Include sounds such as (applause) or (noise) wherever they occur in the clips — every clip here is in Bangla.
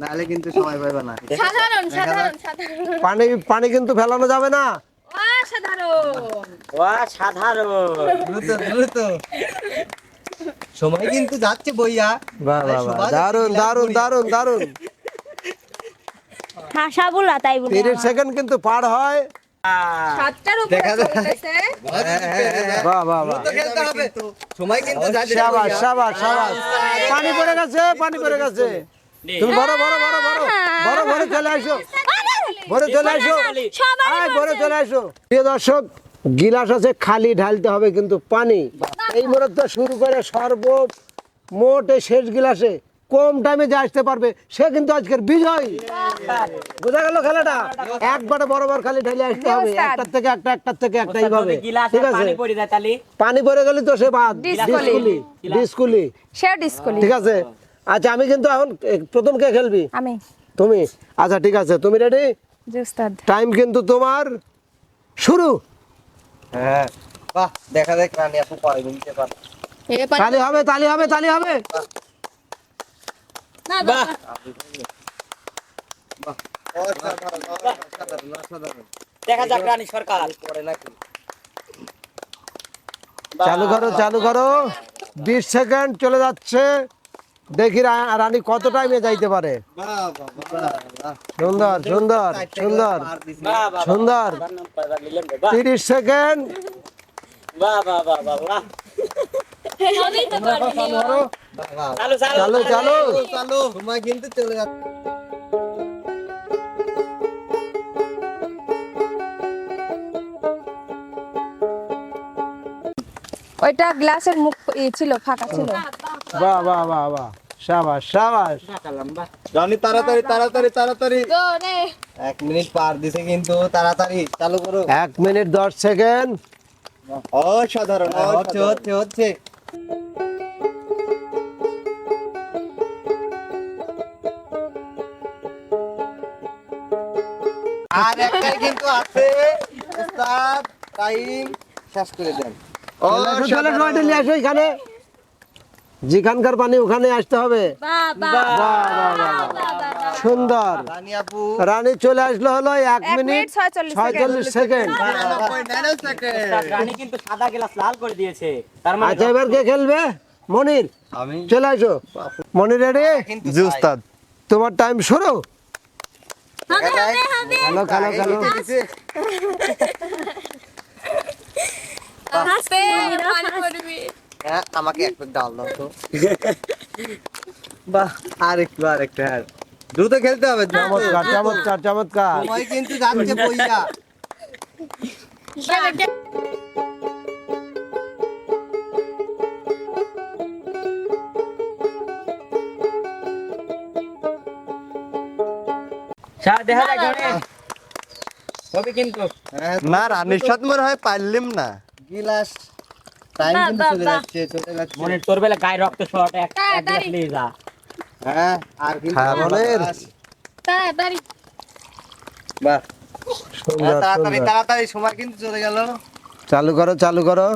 নাহলে কিন্তু সময় পাইবে না সাধারণ সাধারণ সাধারণ। পানি পানি কিন্তু ফেলানো যাবে না। অসাধারণ ওয়া সাধারণ। দ্রুত দ্রুত। সময় কিন্তু যাচ্ছে বইয়া। বাহ বাহ বাহ। দারুণ দারুণ দারুণ দারুণ হাসা বলা তাই বলে। তিরিশ সেকেন্ড কিন্তু পার হয়। সাতটার উপরে দেখা বাহ বাহ বাহ। খেলতে হবে। সময় কিন্তু যাচ্ছে সাবাস সাবাস। সাবাস। পানি পড়ে গেছে পানি পড়ে গেছে। তুমি বড় বড় বড় বড় বড় বড় চলে আসো। বড় চলে আসো। আয় বড় চলে আসো। প্রিয় দর্শক গিলাস আছে খালি ঢালতে হবে কিন্তু পানি। এই মুহূর্তে শুরু করে সর্ব মোট এই শেষ গিলাসে। কম টাইমে যে আসতে পারবে সে কিন্তু আজকের বিজয়। বোঝা গেল খেলাটা? একবারে বরাবর খালি ঢালে আসতে হবে। একটার থেকে একটা একটার থেকে একটা এইভাবে। ঠিক আছে? পানি পড়ে যায় তালি পানি পড়ে গেলে তো সে বাদ। Disquali. ডিসকুলি। ডিসকুলি। সে ডিসকলি। ঠিক আছে? আচ্ছা আমি কিন্তু এখন প্রথম কে খেলবি? আমি। তুমি? আচ্ছা ঠিক আছে তুমি রেডি জি উস্তাদ। টাইম কিন্তু তোমার শুরু। হ্যাঁ। বাহ দেখা দেখ রানী আপু পরে নিতে পারে। এ তালি হবে তালি হবে তালি হবে। না বাহ। অসাধারণ অসাধারণ অসাধারণ দেখা যাক রানী সরকার। নাকি? চালু করো চালু করো। বিশ সেকেন্ড চলে যাচ্ছে। দেখি রা- রানী কত টাইমে যাইতে পারে? সুন্দর সুন্দর সুন্দর বাহ বাহ বাহ সুন্দর। তিরিশ সেকেন্ড বাহ বাহ বাহ বাহ বাহ চালু চালু। কিন্তু চলে যাচ্ছে ওইটা গ্লাসের মুখ ই ছিল ফাঁকা ছিল। বাহ বাহ বাহ বাহ। সাবাস সাবাস। রানী তাড়াতাড়ি তাড়াতাড়ি তাড়াতাড়ি। এক মিনিট পার দিছে কিন্তু তাড়াতাড়ি চালু করো। এক মিনিট দশ সেকেন্ড। অসাধারণ হচ্ছে হচ্ছে হচ্ছে। আর একটাই কিন্তু আছে। উস্তাদ টাইম শেষ করে দেন। চলে নয়টা নিয়ে আসো এখানে। যেখানকার পানি ওখানে আসতে হবে বাহ, বাহ, বাহ। সুন্দর রানী চলে আসলো হলো এক মিনিট ছয়চল্লিশ সেকেন্ড রানী কিন্তু সাদা গ্লাস লাল করে দিয়েছে তার মানে আচ্ছা এবার কে খেলবে মনির চলে আসো মনির রেডি জি উস্তাদ তোমার টাইম শুরু খেলো খেলো খেলো হাসতে হ্যাঁ আমাকে এক ডাল দাও তো। বাহ আর একটু আর। একটু হ্যাঁ দ্রুত খেলতে হবে চমৎকার চমৎকার চমৎকার। সময় কিন্তু যাচ্ছে বইয়া দেখা যাক হবে কিন্তু। না রানীর সাথে মনে হয় পারলাম না। গিলাস। টাইম কিন্তু চলে যাচ্ছে চলে যাচ্ছে। মনে তোর বেলা গায়ে রক্ত শর্ট এক গ্লাস নিয়ে যা। হ্যাঁ আর কিন্তু হ্যাঁ, মনের। তাড়াতাড়ি। বাহ। হ্যাঁ, তাড়াতাড়ি তাড়াতাড়ি সময় কিন্তু চলে গেল। চালু করো চালু করো।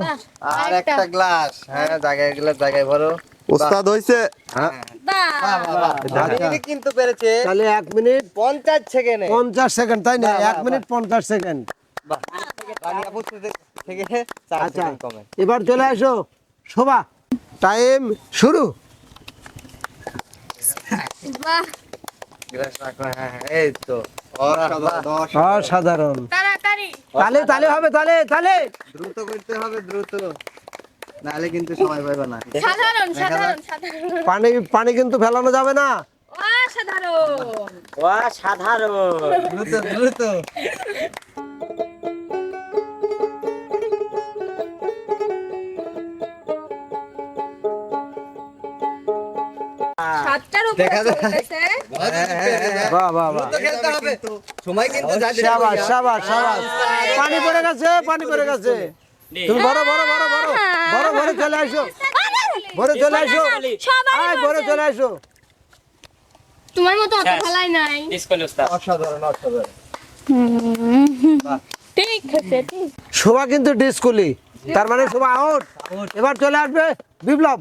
আর একটা। গ্লাস। হ্যাঁ জায়গায় গ্লাস জায়গায় ভরো। উস্তাদ হইছে। হ্যাঁ। বাহ। বাহ, বাহ, বাহ। রানী কিন্তু পেরেছে। তাহলে এক মিনিট পঞ্চাশ সেকেন্ডে। পঞ্চাশ সেকেন্ড তাই না? এক মিনিট পঞ্চাশ সেকেন্ড। বাহ। থেকে আচ্ছা এবার চলে আসো শোভা। টাইম শুরু। অসাধারণ অসাধারণ। তাড়াতাড়ি। তালে তালে হবে তালে তালে। দ্রুত করতে হবে দ্রুত। নাহলে কিন্তু সময় পাইবে না। সাধারণ সাধারণ সাধারণ। পানি পানি কিন্তু ফেলানো যাবে না। অসাধারণ। ওয়া সাধারণ দ্রুত দ্রুত। সাতটার উপরে দেখা যায়। চলতেছে। বাহ বাহ বাহ খেলতে হবে। সময় কিন্তু যাচ্ছে সাবাস সাবাস সাবাস। পানি পড়ে গেছে পানি পড়ে গেছে। তুমি বড় বড় বড় বড়। বড় বড় চলে আসো। বড় চলে আসো। আয় বড় চলে আসো। তোমার মতো অত। খেলাই নাই। অসাধারণ অসাধারণ। ঠিক আছে ঠিক। শোভা কিন্তু ডিসকুলি। তার মানে শোভা আউট। এবার চলে আসবে বিপ্লব।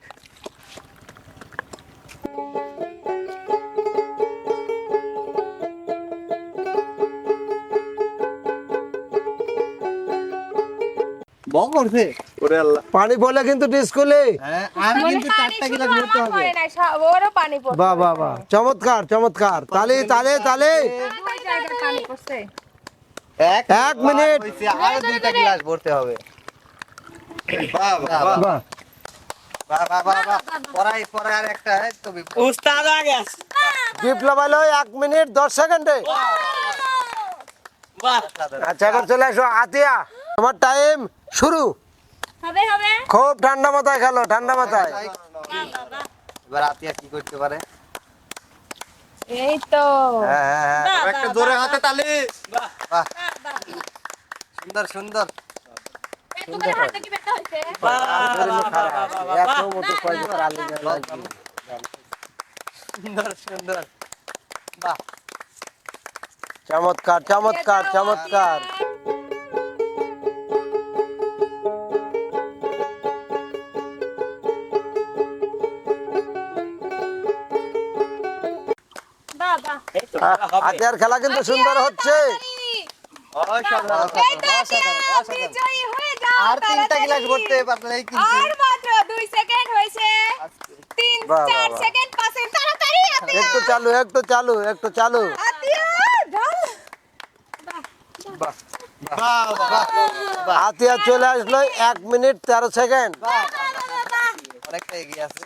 পানি পড়লে কিন্তু চারটা গিলাস ভরতে হবে। ওরও চমৎকার চমৎকার। তালে তালে তালে। এক এক মিনিট। আর দুইটা গ্লাস ভরতে হবে। এক মিনিট দশ সেকেন্ডে। আচ্ছা চলে আসো আতিয়া। তোমার টাইম শুরু। হবে হবে। খুব ঠান্ডা মাথায় খেলো ঠান্ডা মাথায়। এবার আতিয়া কি করতে পারে? এই তো হ্যাঁ হ্যাঁ। হ্যাঁ একটা জোরে হাতে তালি। বাহ। বাহ সুন্দর সুন্দর। তোমার হাতে কি হাতিয়ার খেলা কিন্তু সুন্দর হচ্ছে। আর তিনটা গ্লাস ভরতে পারলেই কিন্তু। আর মাত্র দুই সেকেন্ড হয়েছে। তিন বাহ, চার বাহ, বাহ। সেকেন্ড পাশে তাড়াতাড়ি আতিয়া। একটু চালু একটু চালু একটু চালু। আতিয়া চলে আসলো এক মিনিট তেরো সেকেন্ড অনেকটা এগিয়ে আছে।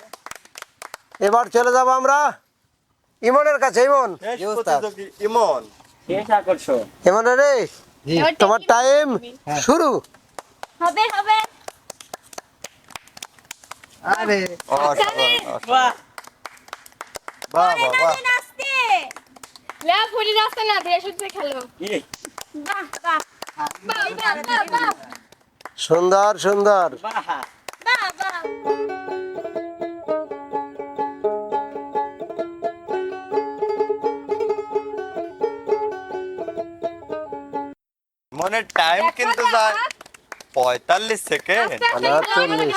এবার চলে যাব আমরা। ইমনের কাছে ইমন? ইমন। ইমন রে তোমার টাইম শুরু। হবে হবে। আরে। বাহ। বাহ বাহ বাহ। ফুলি রাস্তা না ধীরে সুস্থে খেলো। বাহ বাহ। বাহ বাহ বাহ বাহ। সুন্দর সুন্দর। বাহ। মনে টাইম কিন্তু যায় পঁয়তাল্লিশ সেকেন্ড চল্লিশ।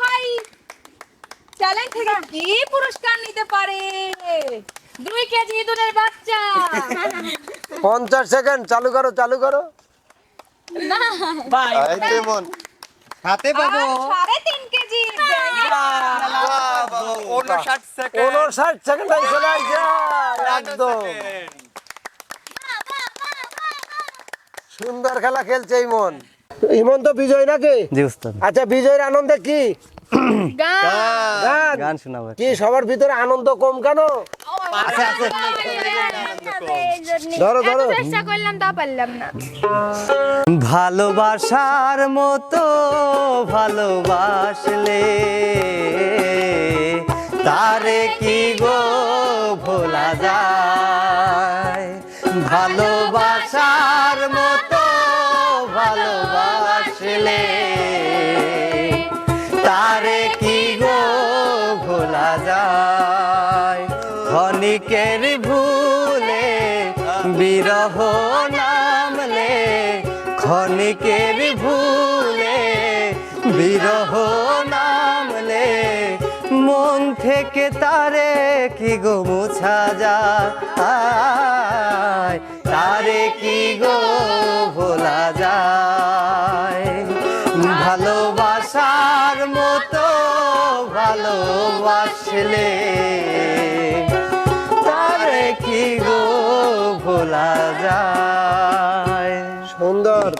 ভাই চ্যালেঞ্জ থেকে কি পুরস্কার নিতে পারে? দুই কেজি দুধের বাচ্চা। পঞ্চাশ সেকেন্ড চালু করো চালু করো। বাহ এই হাতে পাবো। সাড়ে তিন কেজি। উনষাট সেকেন্ড উনষাট সেকেন্ড একদম। সুন্দর খেলা খেলছে ইমন। ইমন তো বিজয় নাকি? জি উস্তাদ। আচ্ছা বিজয়ের আনন্দে কি? গান। শোনাবো কি সবার ভিতরে আনন্দ কম কেন? ধরো, ধরো। চেষ্টা করলাম তা পারলাম না। ভালোবাসার মতো ভালোবাসলে তারে কি গো ভোলা যায়? ভালোবাসার মতো ভালোবাসলে। তারে কি গো ভোলা যায়? ক্ষণিকের ভুলে বিরহ নামলে, ক্ষণিকের ভুলে বিরহ মন থেকে তারে কি গো মুছা যায়? তারে কি গো ভোলা যায়? ভালোবাসার মতো ভালোবাসলে তারে কি গো ভোলা যায়? সুন্দর।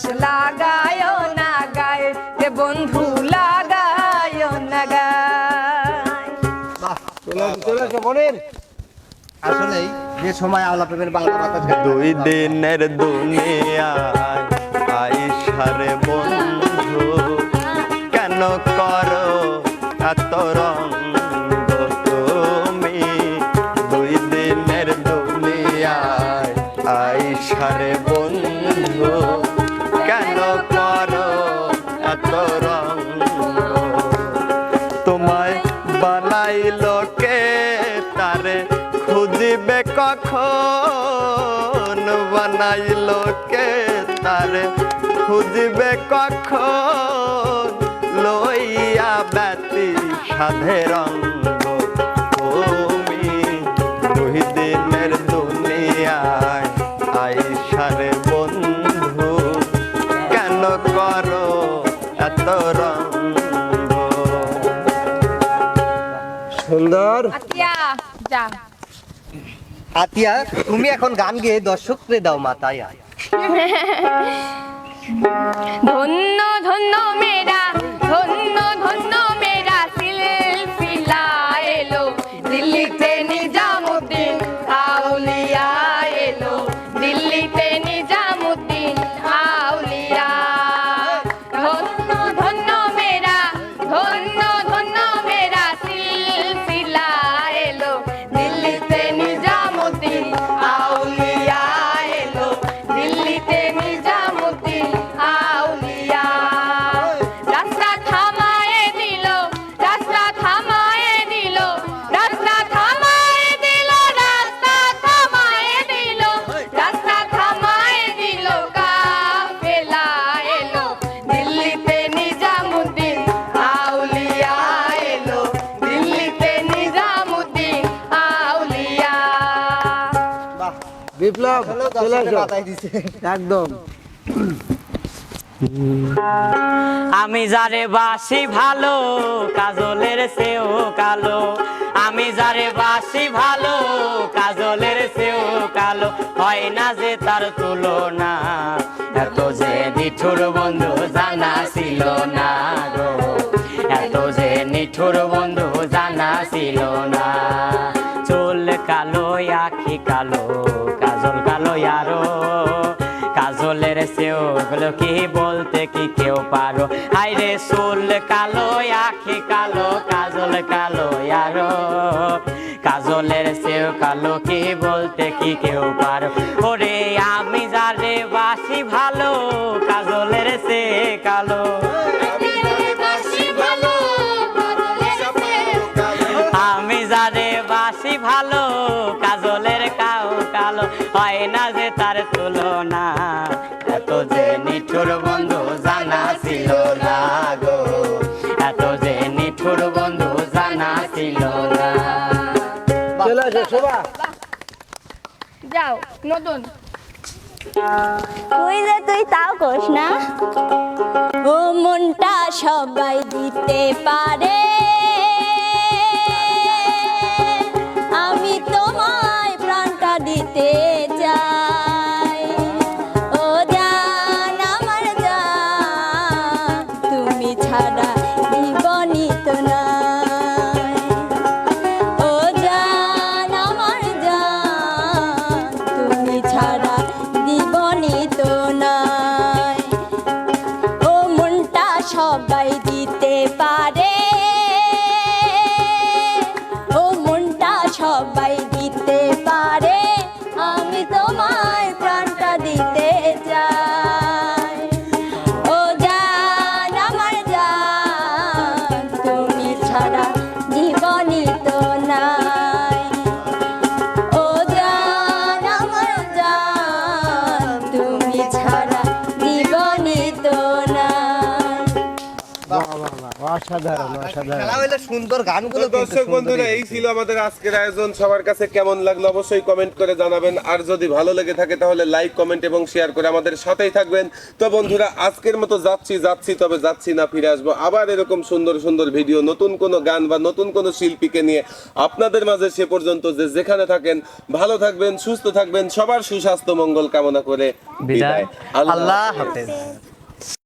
বাতাস লাগায় না গায় রে বন্ধু লাগায় না গায়। চলে আসো আসলেই যে সময় আলাপের বাংলা বাতাস দুই দিনের দুনিয়ায় বানাইলো কে তারে খুঁজিবে কখন? লইয়া ব্যতি সাধে রঙ্গ তুমি দিনের দুনিয়ায় আইসারে বন্ধু। কেন করো এত রঙ্গ? সুন্দর। আতিয়া তুমি এখন গান গেয়ে দর্শকরে দাও মাতায়। (laughs) ধন্য ধন্য বিপ্লব চলে আসো। একদম। আমি যারে বাসি ভালো কাজলের সেও কালো। আমি যারে বাসি ভালো কাজলের সেও কালো। হয় না যে তার তুলনা এত যে নিঠুর বন্ধু জানা ছিল না গো। এত যে নিঠুর বন্ধু জানা ছিল না। চুল কালো আখি কালো। সেও গুলো কি বলতে কি কেউ পারো? হাইরে চুল কালো, আখি কালো, কাজল কালো, আরও। কাজলের সেও কালো, কি বলতে কি কেউ পারো? ওরে আমি যারে বাসি ভালো, কাজলের সে কালো। আমি যারে বাসি ভালো, কাজলের কাউ কালো। হয় না যে তার তুলনা। যাও নতুন। তুই যে তুই তাও করিস না? ও মনটা সবাই দিতে পারে। সুন্দর গানগুলো দর্শক বন্ধুরা এই ছিল আমাদের আজকের আয়োজন। সবার কাছে কেমন লাগল অবশ্যই কমেন্ট করে জানাবেন। আর যদি ভালো লেগে থাকে তাহলে লাইক কমেন্ট এবং শেয়ার করে আমাদের সাথেই থাকবেন। তো বন্ধুরা আজকের মতো যাচ্ছি যাচ্ছি তবে যাচ্ছি না ফিরে আসব আবার এরকম সুন্দর সুন্দর ভিডিও নতুন কোনো গান বা নতুন কোনো শিল্পীকে নিয়ে আপনাদের মাঝে সে পর্যন্ত যে যেখানে থাকেন ভালো থাকবেন সুস্থ থাকবেন সবার সুস্বাস্থ্য মঙ্গল কামনা করে বিদায়। আল্লাহ হাফেজ।